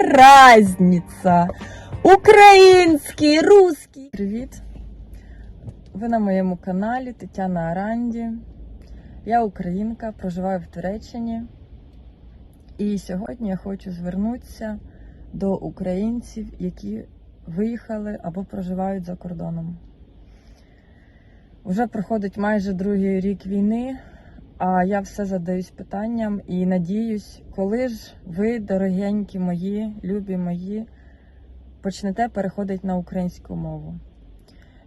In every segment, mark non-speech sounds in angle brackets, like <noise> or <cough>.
разниця? Український, русський. Привіт! Ви на моєму каналі Тетяна Аранді. Я українка, проживаю в Туреччині. І сьогодні я хочу звернутися до українців, які виїхали або проживають за кордоном. Вже проходить майже другий рік війни, а я все задаюсь питанням і надіюсь, коли ж ви, дорогенькі мої, любі мої, почнете переходити на українську мову.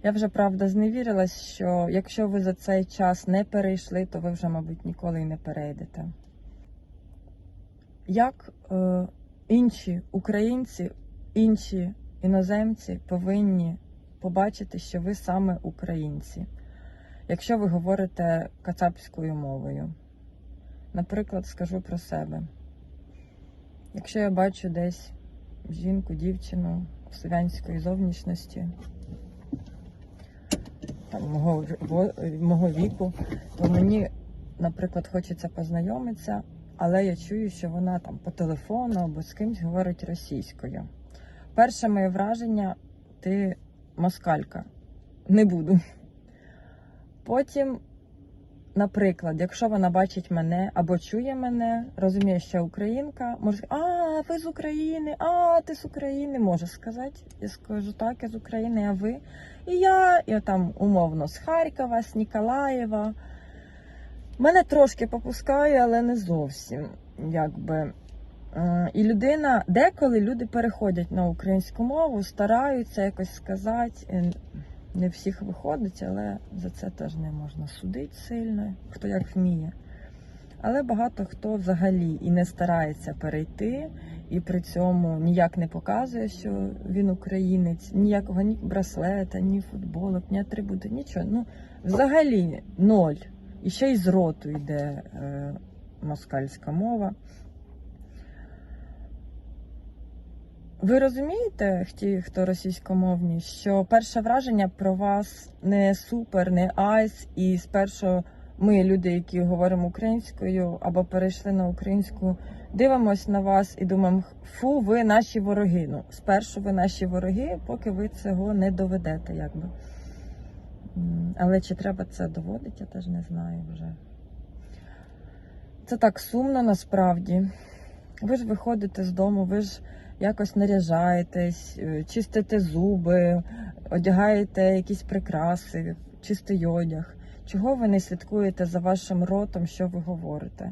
Я вже правда зневірилась, що якщо ви за цей час не перейшли, то ви вже, мабуть, ніколи й не перейдете. Як е, інші українці, інші іноземці повинні побачити, що ви саме українці, якщо ви говорите кацапською мовою. Наприклад, скажу про себе. Якщо я бачу десь жінку, дівчину слов'янської зовнішності, там, мого, мого віку, то мені, наприклад, хочеться познайомитися, але я чую, що вона там по телефону або з кимсь говорить російською. Перше моє враження ти москалька. Не буду. Потім, наприклад, якщо вона бачить мене або чує мене, розуміє, що я українка, може а, ви з України, а, ти з України, може сказати. Я скажу, так, я з України, а ви? І я, і там умовно з Харкова, з Ніколаєва. Мене трошки попускає, але не зовсім. Якби. Е, І людина, деколи люди переходять на українську мову, стараються якось сказати. Не всіх виходить, але за це теж не можна судити сильно, хто як вміє. Але багато хто взагалі і не старається перейти, і при цьому ніяк не показує, що він українець, ніякого ні браслета, ні футболок, ні атрибути, нічого. Ну, взагалі ноль. І ще й з роту йде е, москальська мова. Ви розумієте, ті, хто російськомовні, що перше враження про вас не супер, не айс, і спершу ми, люди, які говоримо українською або перейшли на українську, дивимось на вас і думаємо, фу, ви наші вороги. Ну, спершу ви наші вороги, поки ви цього не доведете, якби. Але чи треба це доводити, я теж не знаю вже. Це так сумно насправді. Ви ж виходите з дому, ви ж якось наряжаєтесь, е, чистите зуби, одягаєте якісь прикраси, чистий одяг. Чого ви не слідкуєте за вашим ротом, що ви говорите?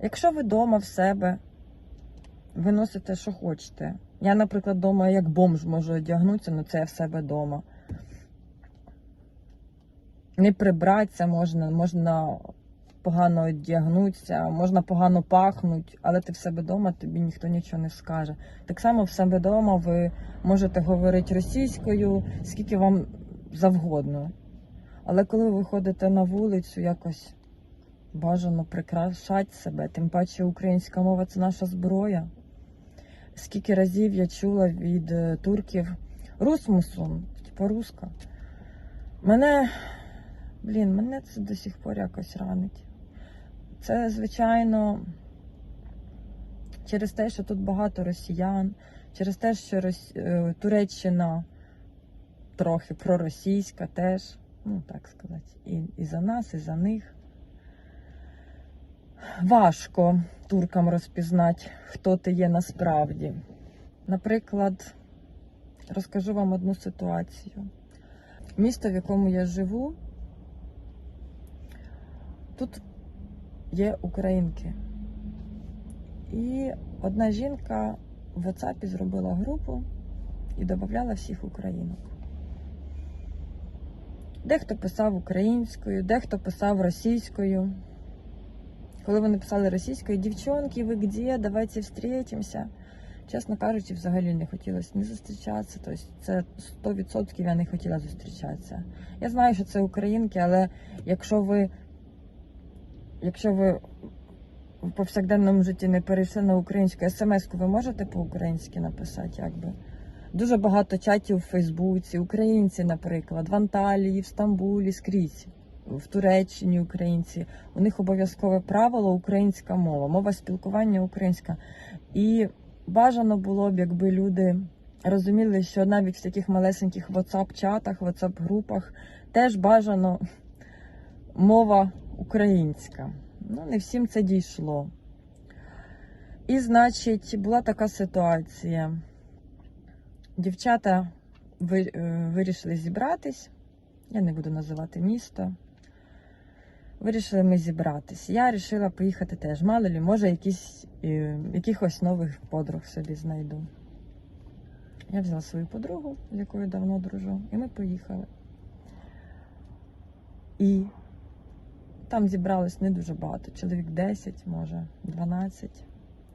Якщо ви вдома в себе, ви носите, що хочете. Я, наприклад, вдома як бомж можу одягнутися, але це я в себе вдома. Не прибратися можна, можна погано одягнутися, можна погано пахнути, але ти в себе вдома, тобі ніхто нічого не скаже. Так само в себе вдома ви можете говорити російською, скільки вам завгодно. Але коли ви виходите на вулицю, якось бажано прикрашати себе, тим паче українська мова це наша зброя. Скільки разів я чула від е, турків русмусун, типу руска. Мене, блін, мене це до сих пор якось ранить. Це, звичайно, через те, що тут багато росіян, через те, що Рос... е, Туреччина трохи проросійська теж, ну так сказати, і, і за нас, і за них. Важко туркам розпізнати, хто ти є насправді. Наприклад, розкажу вам одну ситуацію. Місто, в якому я живу, тут є українки. І одна жінка в WhatsApp зробила групу і додавала всіх українок. Дехто писав українською, дехто писав російською. Коли вони писали російською, дівчонки, ви де? Давайте встретимося. Чесно кажучи, взагалі не хотілося не зустрічатися. Тобто це 100% я не хотіла зустрічатися. Я знаю, що це українки, але якщо ви, якщо ви в повсякденному житті не перейшли на українську, смс-ку ви можете по-українськи написати, якби. Дуже багато чатів у Фейсбуці, українці, наприклад, в Анталії, в Стамбулі, скрізь, в Туреччині українці. У них обов'язкове правило українська мова, мова спілкування українська. І бажано було б, якби люди розуміли, що навіть в таких малесеньких WhatsApp-чатах, WhatsApp-групах теж бажано мова українська. Ну, не всім це дійшло. І, значить, була така ситуація. Дівчата е, вирішили зібратись. Я не буду називати місто. Вирішили ми зібратись. Я вирішила поїхати теж. Мало лі, може, якісь, е, якихось нових подруг собі знайду. Я взяла свою подругу, з якою давно дружу, і ми поїхали. І там зібралось не дуже багато, чоловік 10, може, 12.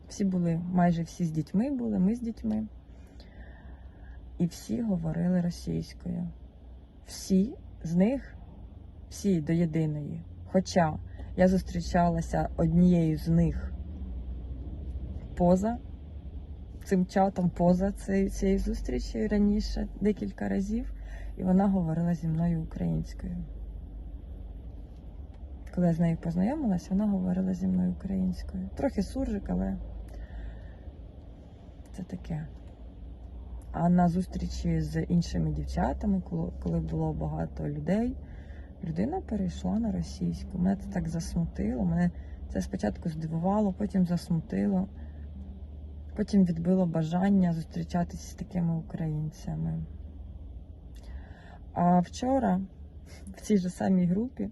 Всі були, майже всі з дітьми були, ми з дітьми. І всі говорили російською. Всі з них, всі до єдиної. Хоча я зустрічалася однією з них поза цим чатом, поза цією, зустрічю раніше декілька разів, і вона говорила зі мною українською. Коли я з нею познайомилась, вона говорила зі мною українською. Трохи суржик, але це таке. А на зустрічі з іншими дівчатами, коли, було багато людей, людина перейшла на російську. Мене це так засмутило. Мене це спочатку здивувало, потім засмутило, потім відбило бажання зустрічатися з такими українцями. А вчора в цій же самій групі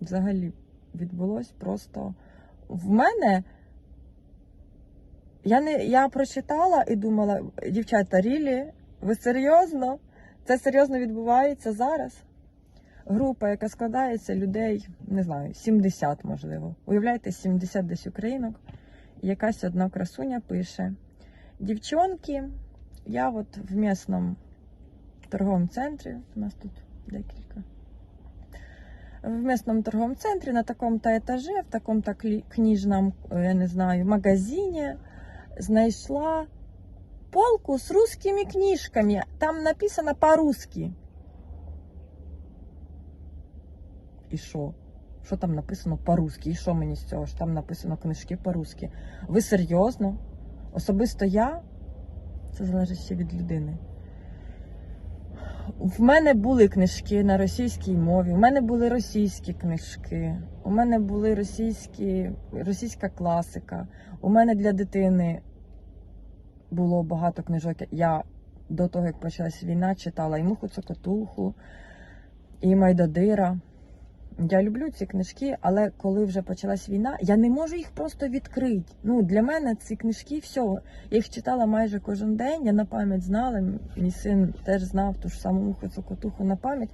взагалі відбулось просто в мене. Я не я прочитала і думала, дівчата, Рілі, ви серйозно? Це серйозно відбувається зараз? Група, яка складається людей, не знаю, 70, можливо. Уявляєте, 70 десь українок. Якась одна красуня пише: Дівчонки, я от в місному торговому центрі, у нас тут декілька. В местном торговом центре на таком-то этаже, в таком-то книжном, е, я не знаю, магазині знайшла полку з русскими книжками. Там написано по-русски. І що? Що там написано по-русски? І що мені з цього? Там написано книжки по-русски? Ви серйозно? Особисто я? Це залежить ще від людини. В мене були книжки на російській мові, у мене були російські книжки, у мене були російські, російська класика. У мене для дитини було багато книжок. Я до того, як почалась війна, читала і Муху Цокотуху, і Майдадира. Я люблю ці книжки, але коли вже почалась війна, я не можу їх просто відкрити. Ну, для мене ці книжки, все, я їх читала майже кожен день, я на пам'ять знала. Мій син теж знав ту ж саму муху цокотуху на пам'ять.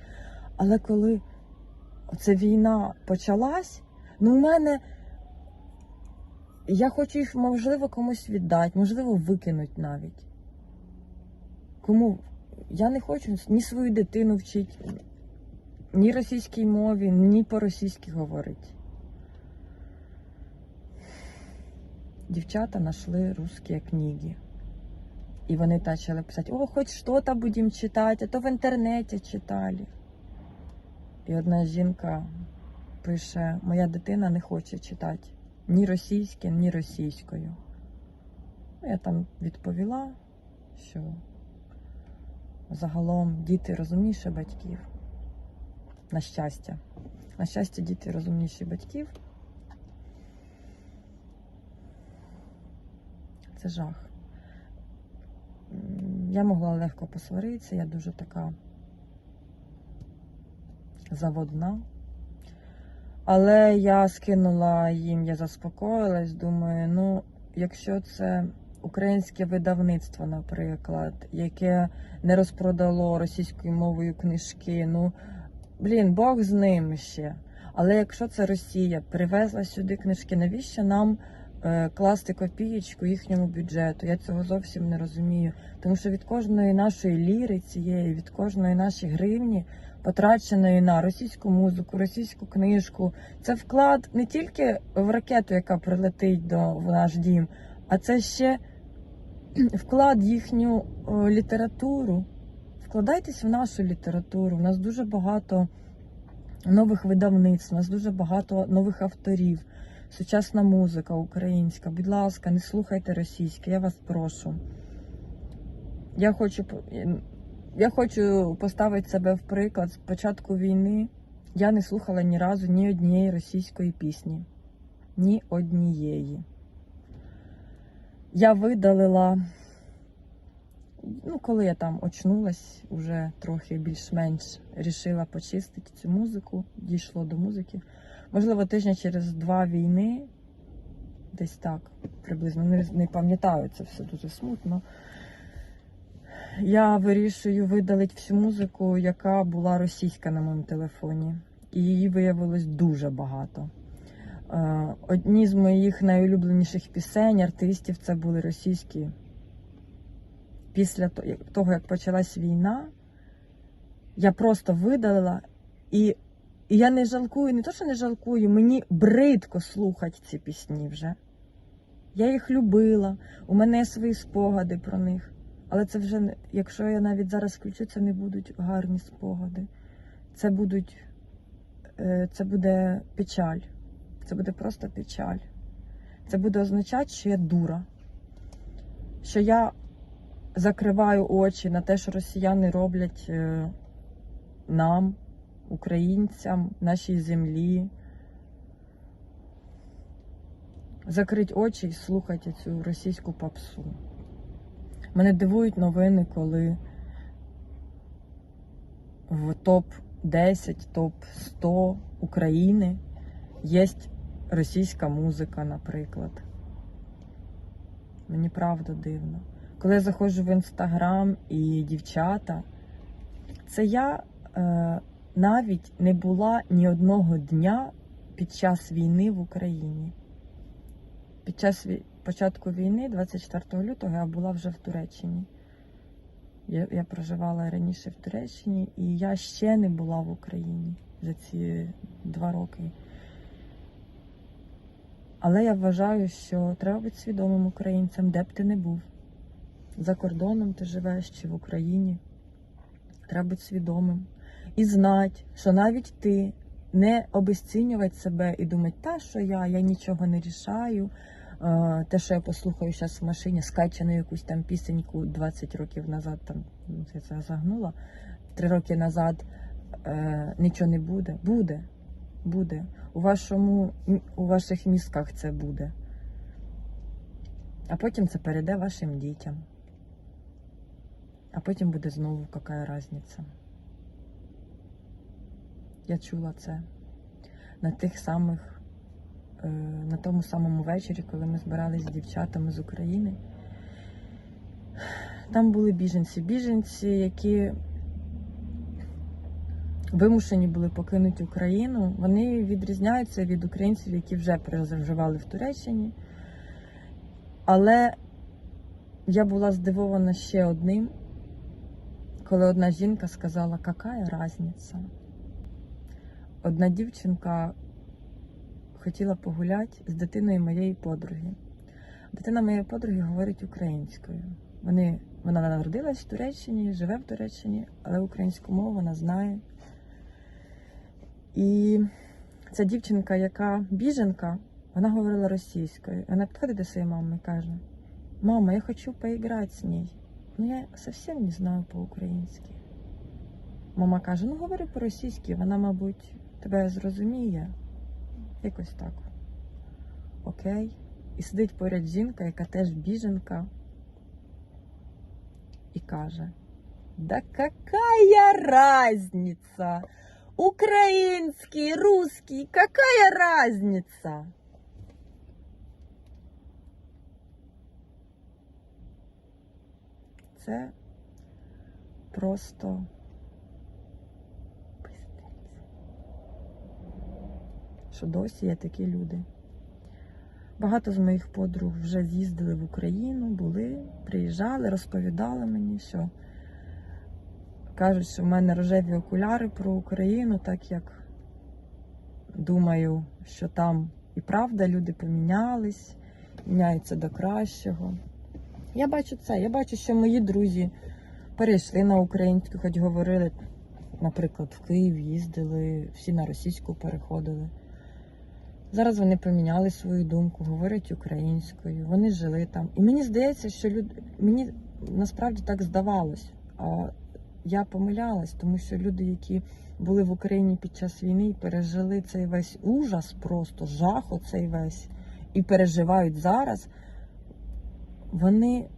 Але коли ця війна почалась, ну в мене я хочу їх, можливо, комусь віддати, можливо, викинути навіть. Кому я не хочу ні свою дитину вчити, ні російській мові, ні по-російськи говорити. Дівчата знайшли русські книги. І вони почали писати, о, хоч щось будемо читати, а то в інтернеті читали. І одна жінка пише: моя дитина не хоче читати ні російським, ні російською. Я там відповіла, що загалом діти розумніші батьків. На щастя. На щастя, діти розумніші батьків. Це жах. Я могла легко посваритися, я дуже така заводна. Але я скинула їм, я заспокоїлась, думаю, ну, якщо це українське видавництво, наприклад, яке не розпродало російською мовою книжки, ну, блін, Бог з ним ще. Але якщо це Росія привезла сюди книжки, навіщо нам е, класти копієчку їхньому бюджету? Я цього зовсім не розумію. Тому що від кожної нашої ліри цієї, від кожної нашої гривні, потраченої на російську музику, російську книжку, це вклад не тільки в ракету, яка прилетить до в наш дім, а це ще <clears throat> вклад в їхню о, літературу. Вкладайтесь в нашу літературу. У нас дуже багато нових видавництв, у нас дуже багато нових авторів. сучасна музика українська. Будь ласка, не слухайте російське, я вас прошу. Я хочу, я хочу поставити себе в приклад. З початку війни я не слухала ні разу ні однієї російської пісні. Ні однієї. Я видалила, ну, коли я там очнулась, уже трохи більш-менш рішила почистити цю музику, дійшло до музики. Можливо, тижня через два війни, десь так, приблизно, не, не пам'ятаю, це все дуже смутно. Я вирішую видалити всю музику, яка була російська на моєму телефоні. І її виявилось дуже багато. Е, Одні з моїх найулюбленіших пісень, артистів, це були російські. Після того, як почалась війна, я просто видалила і, і я не жалкую, не то, що не жалкую, мені бридко слухати ці пісні вже. Я їх любила, у мене є свої спогади про них. Але це вже, якщо я навіть зараз включу, це не будуть гарні спогади. Це будуть, е, це буде печаль. Це буде просто печаль. Це буде означати, що я дура. Що я закриваю очі на те, що росіяни роблять е, нам, українцям, нашій землі. Закрить очі і слухати цю російську попсу. Мене дивують новини, коли в топ-10, топ-100 України є російська музика, наприклад. Мені правда дивно. Коли я заходжу в інстаграм і дівчата, це я е, навіть не була ні одного дня під час війни в Україні. Під час початку війни, 24 лютого, я була вже в Туреччині. Я, я проживала раніше в Туреччині, і я ще не була в Україні за ці два роки. Але я вважаю, що треба бути свідомим українцем, де б ти не був. За кордоном ти живеш чи в Україні. Треба бути свідомим. І знати, що навіть ти не обесцінювати себе і думати, та що я, я нічого не рішаю. Те, що я послухаю зараз в машині, скачану якусь там пісеньку 20 років назад, там ну, я це загнула, 3 роки назад е, нічого не буде. Буде. Буде. У вашому у ваших мізках це буде. А потім це перейде вашим дітям. А потім буде знову яка різниця. Я чула це на тих самих, е, на тому самому вечорі, коли ми збирались з дівчатами з України. Там були біженці. Біженці, які вимушені були покинути Україну. Вони відрізняються від українців, які вже проживали в Туреччині. Але я була здивована ще одним, коли одна жінка сказала, яка різниця? Одна дівчинка хотіла погуляти з дитиною моєї подруги. Дитина моєї подруги говорить українською. Вони, вона народилась в Туреччині, живе в Туреччині, але українську мову вона знає. І ця дівчинка, яка біженка, вона говорила російською. Вона підходить до своєї мами і каже: Мама, я хочу поіграти з нею. Ну я зовсім не знаю по-українськи. Мама каже: ну говори по-російськи, вона, мабуть, тебе зрозуміє. Якось так. Окей. І сидить поряд жінка, яка теж біженка, і каже: Да какая разница? Украинский, русский, какая разница? Це просто що досі є такі люди. Багато з моїх подруг вже з'їздили в Україну, були, приїжджали, розповідали мені, що кажуть, що в мене рожеві окуляри про Україну, так як думаю, що там і правда люди помінялись, міняються до кращого. Я бачу це, я бачу, що мої друзі перейшли на українську, хоч говорили, наприклад, в Київ їздили, всі на російську переходили. Зараз вони поміняли свою думку, говорять українською, вони жили там. І мені здається, що люд... мені насправді так здавалось. А я помилялась, тому що люди, які були в Україні під час війни пережили цей весь ужас, просто жах оцей весь, і переживають зараз, вони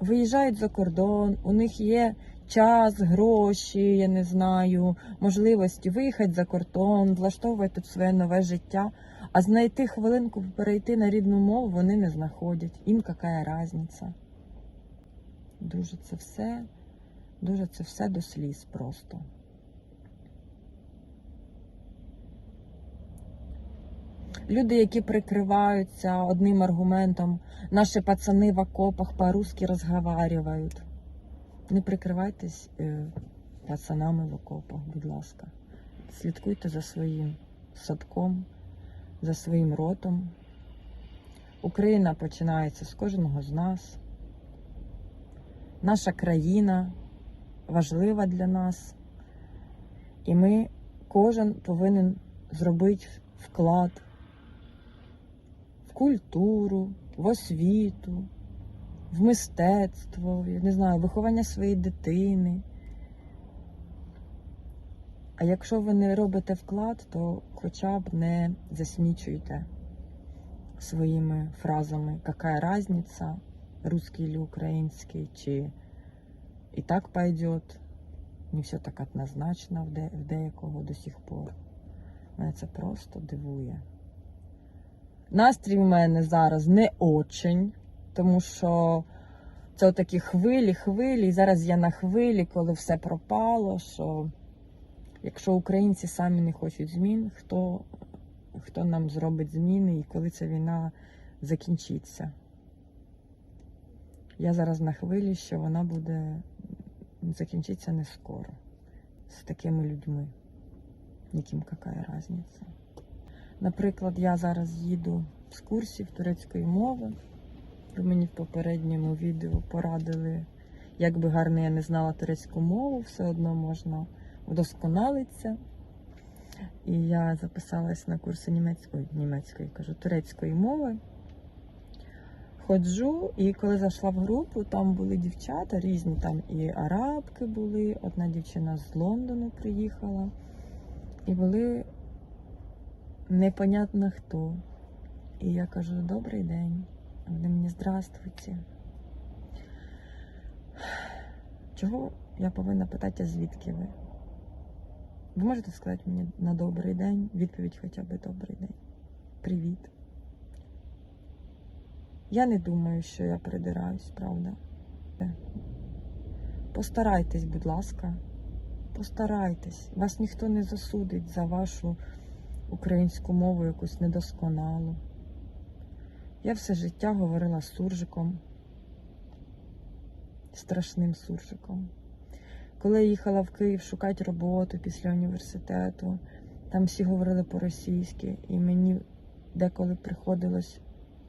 виїжджають за кордон, у них є час, гроші, я не знаю, можливості виїхати за кордон, влаштовувати тут своє нове життя. А знайти хвилинку перейти на рідну мову вони не знаходять. Їм яка різниця. Дуже це все, дуже це все до сліз просто. Люди, які прикриваються одним аргументом, наші пацани в окопах по-русски розговаривають. Не прикривайтесь е, пацанами в окопах, будь ласка. Слідкуйте за своїм садком, за своїм ротом. Україна починається з кожного з нас. Наша країна важлива для нас, і ми кожен повинен зробити вклад культуру, в освіту, в мистецтво, я не знаю, виховання своєї дитини. А якщо ви не робите вклад, то хоча б не засмічуйте своїми фразами, яка разниця, русский или український, чи і так пойдет. Не все так однозначно в деякого до сих пор. Мене це просто дивує. Настрій в мене зараз не очень, тому що це такі хвилі, хвилі. І зараз я на хвилі, коли все пропало. що Якщо українці самі не хочуть змін, хто, хто нам зробить зміни і коли ця війна закінчиться? Я зараз на хвилі, що вона буде закінчиться не скоро з такими людьми, яким яка різниця. Наприклад, я зараз їду з курсів турецької мови. Ви мені в попередньому відео порадили, як би гарно я не знала турецьку мову, все одно можна вдосконалитися. І я записалась на курси німецької, німецької кажу, турецької мови. Ходжу, і коли зайшла в групу, там були дівчата різні, там і арабки були, одна дівчина з Лондону приїхала, і були непонятно хто. І я кажу, добрий день. Вони мені здравствуйте. Чого я повинна питати, звідки ви? Ви можете сказати мені на добрий день, відповідь хоча б добрий день. Привіт. Я не думаю, що я придираюсь, правда. Постарайтесь, будь ласка, постарайтесь. Вас ніхто не засудить за вашу українську мову якусь недосконалу. Я все життя говорила суржиком, страшним суржиком. Коли я їхала в Київ шукати роботу після університету, там всі говорили по-російськи, і мені деколи приходилось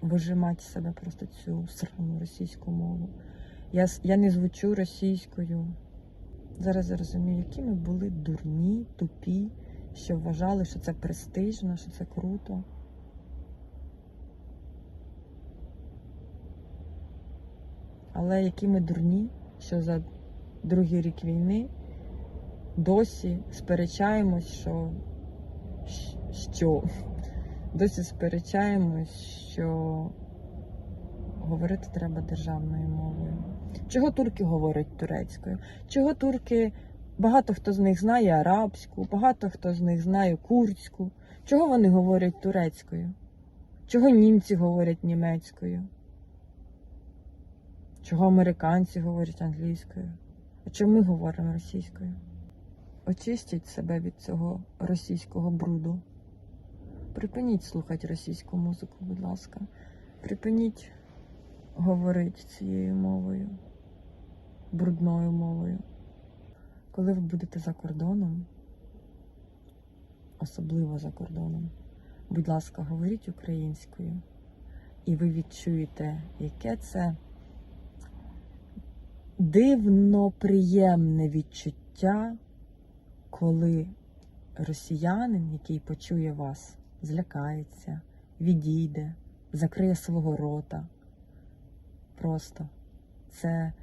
вижимати себе просто цю срану російську мову. Я, я не звучу російською. Зараз я розумію, які ми були дурні, тупі, що вважали, що це престижно, що це круто. Але які ми дурні, що за другий рік війни досі сперечаємось, що, що досі сперечаємось, що говорити треба державною мовою. Чого турки говорять турецькою? Чого турки, багато хто з них знає арабську, багато хто з них знає курдську. Чого вони говорять турецькою? Чого німці говорять німецькою? Чого американці говорять англійською? А чому ми говоримо російською? Очистіть себе від цього російського бруду. Припиніть слухати російську музику, будь ласка. Припиніть говорити цією мовою, брудною мовою. Коли ви будете за кордоном, особливо за кордоном, будь ласка, говоріть українською, і ви відчуєте, яке це дивно приємне відчуття, коли росіянин, який почує вас, злякається, відійде, закриє свого рота. Просто це,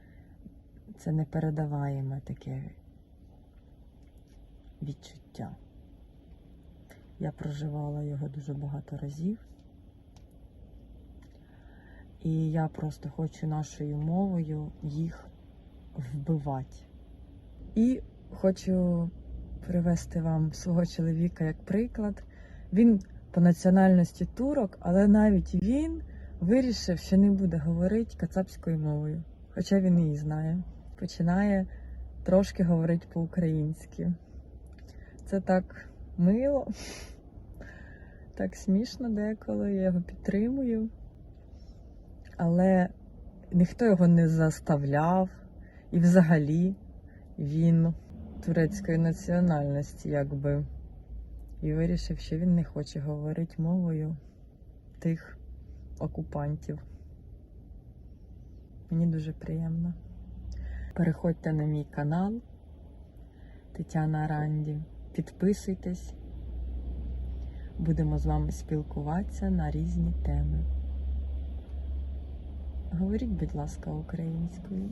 це непередаваєме таке відчуття. Я проживала його дуже багато разів. І я просто хочу нашою мовою їх вбивати. І хочу привести вам свого чоловіка як приклад. Він по національності турок, але навіть він вирішив, що не буде говорити кацапською мовою, хоча він її знає. Починає трошки говорити по-українськи. Це так мило, так смішно деколи, я його підтримую. Але ніхто його не заставляв, і взагалі він турецької національності, якби, і вирішив, що він не хоче говорити мовою тих окупантів. Мені дуже приємно. Переходьте на мій канал Тетяна Ранді. Підписуйтесь. Будемо з вами спілкуватися на різні теми. Говоріть, будь ласка, українською.